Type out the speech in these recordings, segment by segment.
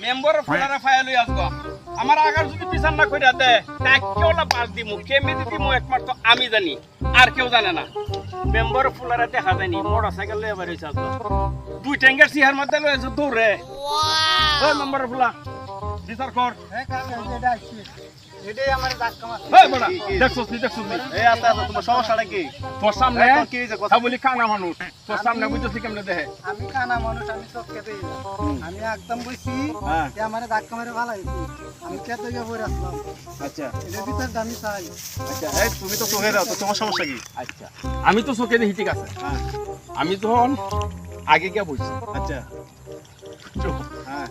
Member ফোনারা file হই আসগো আমার agar যদি পিছান না কইরা দে টাক্কেওলা পাস দিমু কেমনে দিমু একমাত্র আমি জানি আর কেউ জানে না। মেম্বার ফুলারা দেখা যায়নি মোটর সাইকেল লয়ে বের দুই ট্যাঙ্গের সিহার মধ্যে লয়েছে দৌড়ে। মেম্বার ফুলা। বিচার কর হ্যাঁ সমস্যাটা কি? তোর সামনে কি হইছে কথা বলি কানা মানুষ। তোর সামনে বুঝতেছি কেমনে দেখে আমি কানা মানুষ আমি চোখকে দেই আমি একদম বইছি হ্যাঁ। যে আমার ভালো আমি বই আসলাম। আচ্ছা। ভিতর দামি চাই। আচ্ছা এই তুমি তো চোখে দাও তো তোমার সমস্যা কি? আচ্ছা। আমি তো চোখে দেখি ঠিক আছে। হ্যাঁ। আমি তখন আগে কে বলছি আচ্ছা। হ্যাঁ।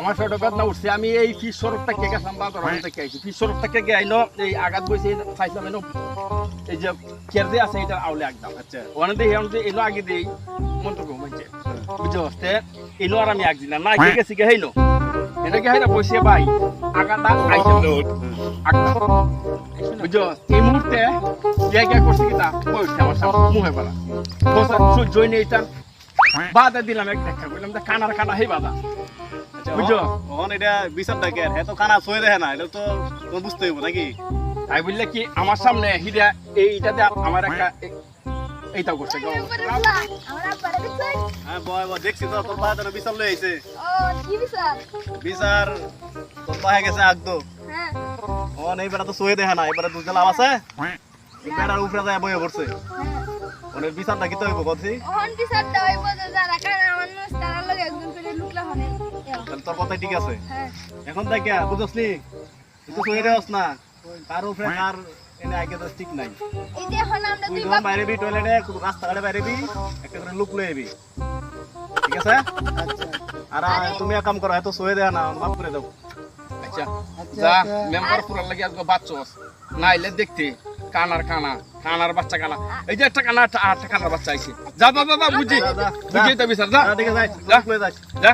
আমার ছোট বেদনা উঠছে আমি এই ফিস সড়কটা কে গেছিলাম বাজার আমি থেকে আইছি। ফিস সড়কটা কে গে আইনো এই আঘাত বইছে চাইছিলাম এনো এই যে কের দিয়ে আছে এটা আউলে একদম আচ্ছা। ওখানে দেখি আমি এনো আগে দেই মন্তব্য মানছে বুঝতে পারছে? এনো আর আমি একদিন না আগে গেছি গে হেইনো। এটা কে হেরা বসে ভাই? আগাটা আইছে আগটা বুঝছ এই মুহূর্তে কে কে করছে কি তা বসছে আমার সামনে? মুহে বলা বসা সহ্যই নেই তার। বাধা দিলাম এক দেখা বললাম কানার কানা হে বাধা। আচ্ছা বুঝছ? ওহন এটা বিচার ডাকে হ্যাঁ তো কানা ছুঁয়ে দেখে না এটা তো বুঝতে হইব নাকি? তাই বললে কি আমার সামনে হিরা এইটাতে আমার একটা এ- করছে হ্যাঁ বয় বয় দেখছি তো তোর বাবা যেন বিচার আইছে তোর বাবা গেছে আগদো হ্যাঁ ওহন এইবার তো ছুঁয়ে দেখে না এবারে লাভ আছে। উপরে যায় বয়ে পড়ছে ওনের বিচারটা কি তো হইব কথা যারা তাহলে তোর কথাই ঠিক আছে। হ্যাঁ। এখন দেখ বুঝছ নি? তুই তো না। কার উপরে কার এনে আগে তো ঠিক নাই। এই যে এখন আমরা তুই যখন বাইরে বি টয়লেটে রাস্তাঘাটে বাইরে বি একটা করে লুক লয়ে বি ঠিক আছে? আচ্ছা আর তুমি এক কাম করো এত সয়ে দেয় না মাফ করে দাও। আচ্ছা আচ্ছা, যা আচ্ছা। মেম্বার পুরার লাগে আজকে বাচ্চস। না এলে দেখতে কানার কানা কানার বাচ্চা কানা। এই যে একটা কানা একটা কানার বাচ্চা আইছে। যা যা যা যা বুঝি যা, যা, বুঝি যা। তো বিচার যা ঠিক আছে যা। লুক লয়ে যাস যা।